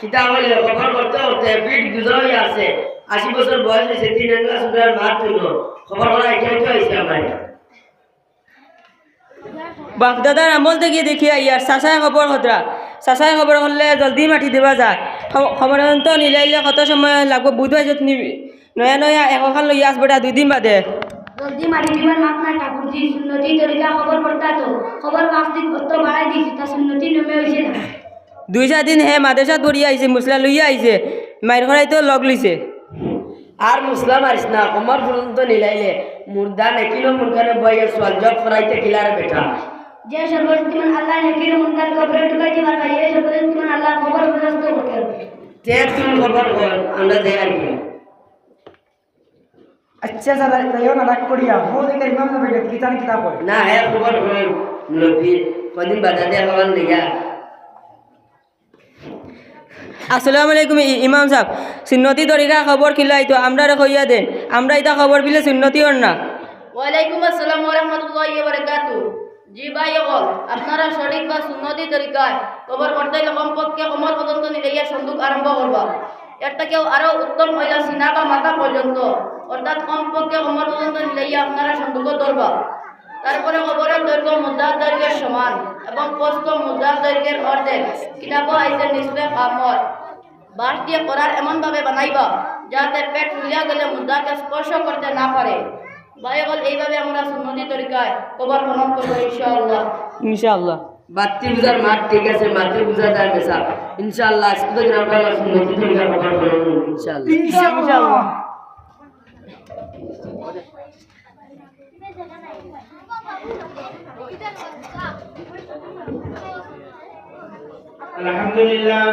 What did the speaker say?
কিতা হইলে খবর করতে করতে পিঠ গুজরাই আছে। আশি বছর বয়স হয়েছে তিন আঙ্গলা সুন্দর মার তুলো। খবর করা এখানে তো হয়েছে আমার বাপদাদার আমল থেকে দেখি ইয়ার চাচাই খবর খতরা চাচাই খবর করলে জলদি মাটি দেবা যায় খবর তো নিলাইলে কত সময় লাগবো? বুধবার যত নিবি নয়া নয়া এখন লই আসবে দুই দিন বাদে। জলদি মারি দিবার মাপ না ঠাকুরজি সুন্নতি তরিকা খবর করতা তো। খবর পাঁচ দিন কত বাড়াই দিছি তা সুন্নতি নমে হয়েছে না। দুই চার দিন হে মাদেশাত পড়ি আইছে মুসলা লইয়া আইছে মায়ের ঘরাই তো লগ লইছে আর মুসলাম আরিস না কমর পর্যন্ত নিলাইলে। মুর্দা নেকিলো মুনকারে বইয়ের সোয়াল জব ফরাইতে কিলার বেটা যে সর্বশক্তিমান আল্লাহ নকির মুনকার কবরে ঢুকাইতে পারবে এই সর্বশক্তিমান আল্লাহ খবর প্রদস্ত করতে তে তুমি কর আমরা দেয় আর কি। আচ্ছা দাদা তাইও না রাগ করিয়া হো দেখে ইমাম সাহেব এটা কিতান কিতাব না হ্যাঁ কর নবী কদিন বাধা দেওয়া হওয়ার নিগা আসসালামু আলাইকুম ইমাম সাহেব। সুন্নতি তরিকা খবর খিলাই তো? আমরা কইয়া দেন। আমরা এটা খবর বিলে সুন্নতি ওর না। ওয়ালাইকুম আসসালাম ওরহমতুল্লাহি বারাকাতু জি ভাই অকল, আপনারা সঠিক বা সুন্নতি তরিকায় কবর করতে কমপক্ষে কমর পর্যন্ত নিলাইয়া সন্দুক আরম্ভ করবা। একটা কেউ আরও উত্তম হইলা সিনা বা মাথা পর্যন্ত, অর্থাৎ কমপক্ষে কমর পর্যন্ত নিলাইয়া আপনারা সন্দুক ধরবা। তারপরে কবরের দৈর্ঘ্য, মুদ্রার দৈর্ঘ্যের সমান এবং প্রস্থ, মুদ্রার দৈর্ঘ্যের অর্ধেক। কিতাব আইসে নিসবে কামর বাঁশ দিয়ে করার এমনভাবে বানাইবা যাতে পেট ফুলিয়া গেলে মুদ্রাকে স্পর্শ করতে না পারে। বাইবল এইভাবে আমরা সুন্নতি তরিকায় কবর খনন করব ইনশাআল্লাহ। ইনশাআল্লাহ। বাত্তি মাঠ ঠিক আছে মাতৃ বুঝা যায় মেশা ইনশাআল্লাহ আজকে তো গ্রাম সুন্নতি তরিকা খবর করব ইনশাআল্লাহ। ইনশাআল্লাহ। আলহামদুলিল্লাহ।